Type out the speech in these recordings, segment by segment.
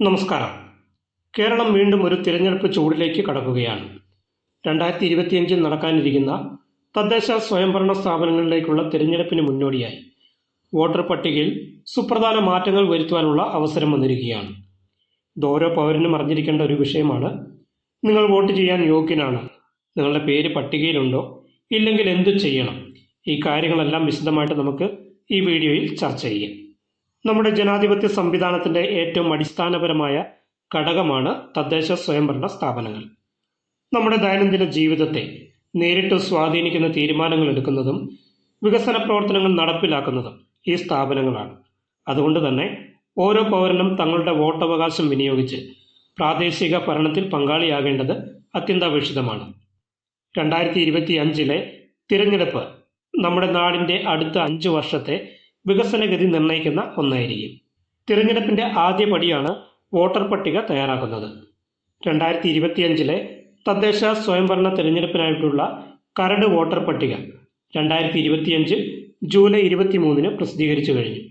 നമസ്കാരം. കേരളം വീണ്ടും ഒരു തിരഞ്ഞെടുപ്പ് ചൂടിലേക്ക് കടക്കുകയാണ്. രണ്ടായിരത്തി ഇരുപത്തിയഞ്ചിൽ നടക്കാനിരിക്കുന്ന തദ്ദേശ സ്വയംഭരണ സ്ഥാപനങ്ങളിലേക്കുള്ള തിരഞ്ഞെടുപ്പിന് മുന്നോടിയായി വോട്ടർ പട്ടികയിൽ സുപ്രധാന മാറ്റങ്ങൾ വരുത്തുവാനുള്ള അവസരം വന്നിരിക്കുകയാണ്. ഓരോ പൗരനും അറിഞ്ഞിരിക്കേണ്ട ഒരു വിഷയമാണ്. നിങ്ങൾ വോട്ട് ചെയ്യാൻ യോഗ്യനാണ്. നിങ്ങളുടെ പേര് പട്ടികയിലുണ്ടോ? ഇല്ലെങ്കിൽ എന്തു ചെയ്യണം? ഈ കാര്യങ്ങളെല്ലാം വിശദമായിട്ട് നമുക്ക് ഈ വീഡിയോയിൽ ചർച്ച ചെയ്യാം. നമ്മുടെ ജനാധിപത്യ സംവിധാനത്തിന്റെ ഏറ്റവും അടിസ്ഥാനപരമായ ഘടകമാണ് തദ്ദേശ സ്വയംഭരണ സ്ഥാപനങ്ങൾ. നമ്മുടെ ദൈനംദിന ജീവിതത്തെ നേരിട്ട് സ്വാധീനിക്കുന്ന തീരുമാനങ്ങൾ എടുക്കുന്നതും വികസന പ്രവർത്തനങ്ങൾ നടപ്പിലാക്കുന്നതും ഈ സ്ഥാപനങ്ങളാണ്. അതുകൊണ്ട് തന്നെ ഓരോ പൗരനും തങ്ങളുടെ വോട്ടവകാശം വിനിയോഗിച്ച് പ്രാദേശിക ഭരണത്തിൽ പങ്കാളിയാകേണ്ടത് അത്യന്താപേക്ഷിതമാണ്. രണ്ടായിരത്തി ഇരുപത്തി അഞ്ചിലെ തിരഞ്ഞെടുപ്പ് നമ്മുടെ നാടിന്റെ അടുത്ത അഞ്ച് വർഷത്തെ വികസനഗതി നിർണയിക്കുന്ന ഒന്നായിരിക്കും. തിരഞ്ഞെടുപ്പിന്റെ ആദ്യ പടിയാണ് വോട്ടർ പട്ടിക തയ്യാറാക്കുന്നത്. രണ്ടായിരത്തി ഇരുപത്തിയഞ്ചിലെ തദ്ദേശ സ്വയംഭരണ തിരഞ്ഞെടുപ്പിനായിട്ടുള്ള കരട് വോട്ടർ പട്ടിക രണ്ടായിരത്തി ഇരുപത്തിയഞ്ച് ജൂലൈ ഇരുപത്തി മൂന്നിന് പ്രസിദ്ധീകരിച്ചു കഴിഞ്ഞു.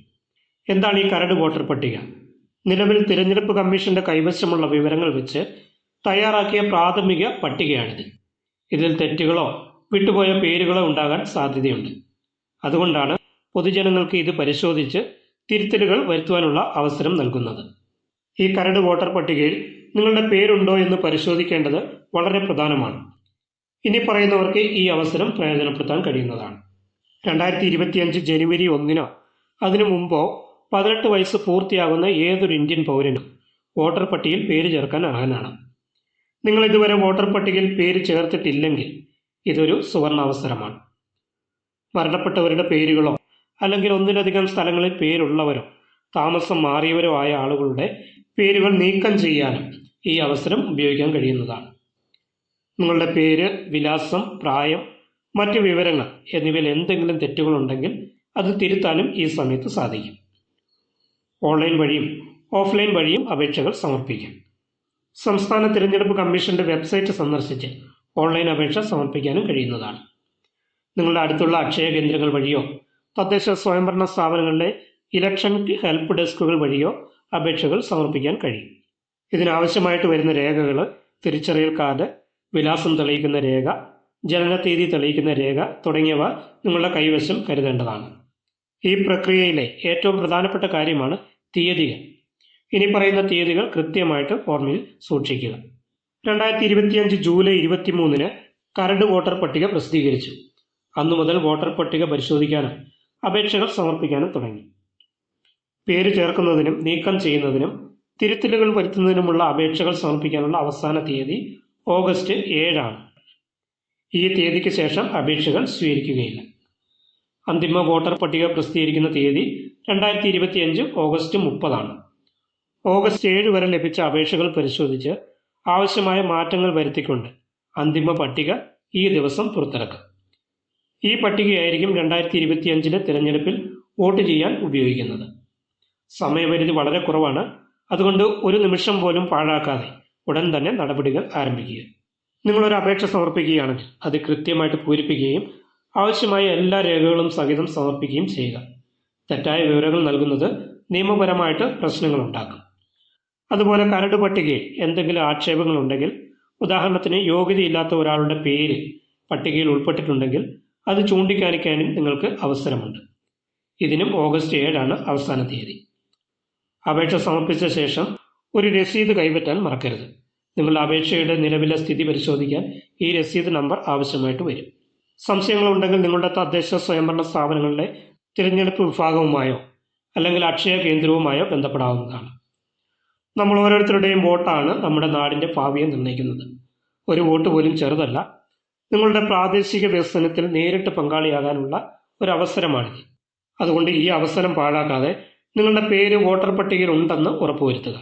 എന്താണ് ഈ കരട് വോട്ടർ പട്ടിക? നിലവിൽ തിരഞ്ഞെടുപ്പ് കമ്മീഷന്റെ കൈവശമുള്ള വിവരങ്ങൾ വെച്ച് തയ്യാറാക്കിയ പ്രാഥമിക പട്ടികയാണിത്. ഇതിൽ തെറ്റുകളോ വിട്ടുപോയ പേരുകളോ ഉണ്ടാകാൻ സാധ്യതയുണ്ട്. അതുകൊണ്ടാണ് പൊതുജനങ്ങൾക്ക് ഇത് പരിശോധിച്ച് തിരുത്തലുകൾ വരുത്തുവാനുള്ള അവസരം നൽകുന്നത്. ഈ കരട് വോട്ടർ പട്ടികയിൽ നിങ്ങളുടെ പേരുണ്ടോ എന്ന് പരിശോധിക്കേണ്ടത് വളരെ പ്രധാനമാണ്. ഇനി പറയുന്നവർക്ക് ഈ അവസരം പ്രയോജനപ്പെടുത്താൻ കഴിയുന്നതാണ്. രണ്ടായിരത്തി ഇരുപത്തിയഞ്ച് ജനുവരി ഒന്നിനോ അതിനു മുമ്പോ പതിനെട്ട് വയസ്സ് പൂർത്തിയാകുന്ന ഏതൊരു ഇന്ത്യൻ പൗരനും വോട്ടർ പട്ടികയിൽ പേര് ചേർക്കാൻ അർഹനാണ്. നിങ്ങൾ ഇതുവരെ വോട്ടർ പട്ടികയിൽ പേര് ചേർത്തിട്ടില്ലെങ്കിൽ ഇതൊരു സുവർണാവസരമാണ് മരണപ്പെട്ടവരുടെ പേരുകളോ അല്ലെങ്കിൽ ഒന്നിലധികം സ്ഥലങ്ങളിൽ പേരുള്ളവരോ താമസം മാറിയവരോ ആയ ആളുകളുടെ പേരുകൾ നീക്കം ചെയ്യാനും ഈ അവസരം ഉപയോഗിക്കാൻ കഴിയുന്നതാണ്. നിങ്ങളുടെ പേര് വിലാസം പ്രായം മറ്റു വിവരങ്ങൾ എന്നിവയിൽ എന്തെങ്കിലും തെറ്റുകളുണ്ടെങ്കിൽ അത് തിരുത്താനും ഈ സമയത്ത് സാധിക്കും. ഓൺലൈൻ വഴിയും ഓഫ്ലൈൻ വഴിയും അപേക്ഷകൾ സമർപ്പിക്കാം. സംസ്ഥാന തിരഞ്ഞെടുപ്പ് കമ്മീഷന്റെ വെബ്സൈറ്റ് സന്ദർശിച്ച് ഓൺലൈൻ അപേക്ഷ സമർപ്പിക്കാനും കഴിയുന്നതാണ്. നിങ്ങളുടെ അടുത്തുള്ള അക്ഷയ കേന്ദ്രങ്ങൾ വഴിയോ തദ്ദേശ സ്വയംഭരണ സ്ഥാപനങ്ങളിലെ ഇലക്ഷൻ ഹെൽപ്പ് ഡെസ്കുകൾ വഴിയോ അപേക്ഷകൾ സമർപ്പിക്കാൻ കഴിയും. ഇതിനാവശ്യമായിട്ട് വരുന്ന രേഖകൾ തിരിച്ചറിയൽ കാർഡ് വിലാസം തെളിയിക്കുന്ന രേഖ ജനനത്തീയതി തെളിയിക്കുന്ന രേഖ തുടങ്ങിയവ നിങ്ങളുടെ കൈവശം കരുതേണ്ടതാണ്. ഈ പ്രക്രിയയിലെ ഏറ്റവും പ്രധാനപ്പെട്ട കാര്യമാണ് തീയതികൾ. ഇനി പറയുന്ന തീയതികൾ കൃത്യമായിട്ട് ഓർമ്മയിൽ സൂക്ഷിക്കുക. രണ്ടായിരത്തി ഇരുപത്തിയഞ്ച് ജൂലൈ ഇരുപത്തി മൂന്നിന് കരട് വോട്ടർ പട്ടിക പ്രസിദ്ധീകരിച്ചു. അന്നു മുതൽ വോട്ടർ പട്ടിക പരിശോധിക്കാനും അപേക്ഷകൾ സമർപ്പിക്കാനും തുടങ്ങി. പേര് ചേർക്കുന്നതിനും നീക്കം ചെയ്യുന്നതിനും തിരുത്തലുകൾ വരുത്തുന്നതിനുമുള്ള അപേക്ഷകൾ സമർപ്പിക്കാനുള്ള അവസാന തീയതി ഓഗസ്റ്റ് ഏഴാണ്. ഈ തീയതിക്ക് ശേഷം അപേക്ഷകൾ സ്വീകരിക്കുകയില്ല. അന്തിമ വോട്ടർ പട്ടിക പ്രസിദ്ധീകരിക്കുന്ന തീയതി രണ്ടായിരത്തി ഇരുപത്തിയഞ്ച് ഓഗസ്റ്റ് മുപ്പതാണ്. ഓഗസ്റ്റ് ഏഴ് വരെ ലഭിച്ച അപേക്ഷകൾ പരിശോധിച്ച് ആവശ്യമായ മാറ്റങ്ങൾ വരുത്തിക്കൊണ്ട് അന്തിമ പട്ടിക ഈ ദിവസം പുറത്തിറക്കും. ഈ പട്ടികയായിരിക്കും രണ്ടായിരത്തി ഇരുപത്തിയഞ്ചിലെ തിരഞ്ഞെടുപ്പിൽ വോട്ട് ചെയ്യാൻ ഉപയോഗിക്കുന്നത്. സമയപരിധി വളരെ കുറവാണ്. അതുകൊണ്ട് ഒരു നിമിഷം പോലും പാഴാക്കാതെ ഉടൻ തന്നെ നടപടികൾ ആരംഭിക്കുക. നിങ്ങളൊരു അപേക്ഷ സമർപ്പിക്കുകയാണെങ്കിൽ അത് കൃത്യമായിട്ട് പൂരിപ്പിക്കുകയും ആവശ്യമായ എല്ലാ രേഖകളും സഹിതം സമർപ്പിക്കുകയും ചെയ്യുക. തെറ്റായ വിവരങ്ങൾ നൽകുന്നത് നിയമപരമായിട്ട് പ്രശ്നങ്ങൾ ഉണ്ടാക്കും. അതുപോലെ കരട് പട്ടികയിൽ എന്തെങ്കിലും ആക്ഷേപങ്ങൾ ഉണ്ടെങ്കിൽ ഉദാഹരണത്തിന് യോഗ്യതയില്ലാത്ത ഒരാളുടെ പേര് പട്ടികയിൽ ഉൾപ്പെട്ടിട്ടുണ്ടെങ്കിൽ അത് ചൂണ്ടിക്കാണിക്കാനും നിങ്ങൾക്ക് അവസരമുണ്ട്. ഇതിനും ഓഗസ്റ്റ് ഏഴാണ് അവസാന തീയതി. അപേക്ഷ സമർപ്പിച്ച ശേഷം ഒരു രസീത് കൈപ്പറ്റാൻ മറക്കരുത്. നിങ്ങളുടെ അപേക്ഷയുടെ നിലവിലെ സ്ഥിതി പരിശോധിക്കാൻ ഈ രസീത് നമ്പർ ആവശ്യമായിട്ട് വരും. സംശയങ്ങളുണ്ടെങ്കിൽ നിങ്ങളുടെ തദ്ദേശ സ്വയംഭരണ സ്ഥാപനങ്ങളിലെ തിരഞ്ഞെടുപ്പ് വിഭാഗവുമായോ അല്ലെങ്കിൽ അക്ഷയ കേന്ദ്രവുമായോ ബന്ധപ്പെടാവുന്നതാണ്. നമ്മൾ ഓരോരുത്തരുടെയും വോട്ടാണ് നമ്മുടെ നാടിന്റെ ഭാവിയെ നിർണയിക്കുന്നത്. ഒരു വോട്ട് പോലും ചെറുതല്ല. നിങ്ങളുടെ പ്രാദേശിക വികസനത്തിൽ നേരിട്ട് പങ്കാളിയാകാനുള്ള ഒരു അവസരമാണിത് അതുകൊണ്ട് ഈ അവസരം പാഴാക്കാതെ നിങ്ങളുടെ പേര് വോട്ടർ പട്ടികയിൽ ഉണ്ടെന്ന് ഉറപ്പുവരുത്തുക.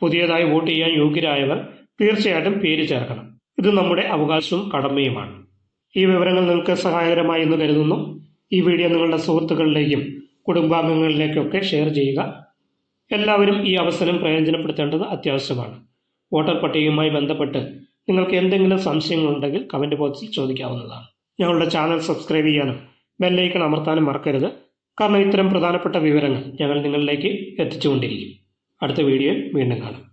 പുതിയതായി വോട്ട് ചെയ്യാൻ യോഗ്യരായവർ തീർച്ചയായിട്ടും പേര് ചേർക്കണം. ഇത് നമ്മുടെ അവകാശവും കടമയുമാണ്. ഈ വിവരങ്ങൾ നിങ്ങൾക്ക് സഹായകരമായി എന്ന് കരുതുന്നു. ഈ വീഡിയോ നിങ്ങളുടെ സുഹൃത്തുക്കളിലേക്കും കുടുംബാംഗങ്ങളിലേക്കൊക്കെ ഷെയർ ചെയ്യുക. എല്ലാവരും ഈ അവസരം പ്രയോജനപ്പെടുത്തേണ്ടത് അത്യാവശ്യമാണ്. വോട്ടർ പട്ടികയുമായി ബന്ധപ്പെട്ട് നിങ്ങൾക്ക് എന്തെങ്കിലും സംശയങ്ങളുണ്ടെങ്കിൽ കമന്റ് ബോക്സിൽ ചോദിക്കാവുന്നതാണ്. ഞങ്ങളുടെ ചാനൽ സബ്സ്ക്രൈബ് ചെയ്യാനും ബെല്ലൈക്കൺ അമർത്താനും മറക്കരുത്. കാരണം ഇത്തരം പ്രധാനപ്പെട്ട വിവരങ്ങൾ ഞങ്ങൾ നിങ്ങളിലേക്ക് എത്തിച്ചുകൊണ്ടിരിക്കും. അടുത്ത വീഡിയോയിൽ വീണ്ടും കാണാം.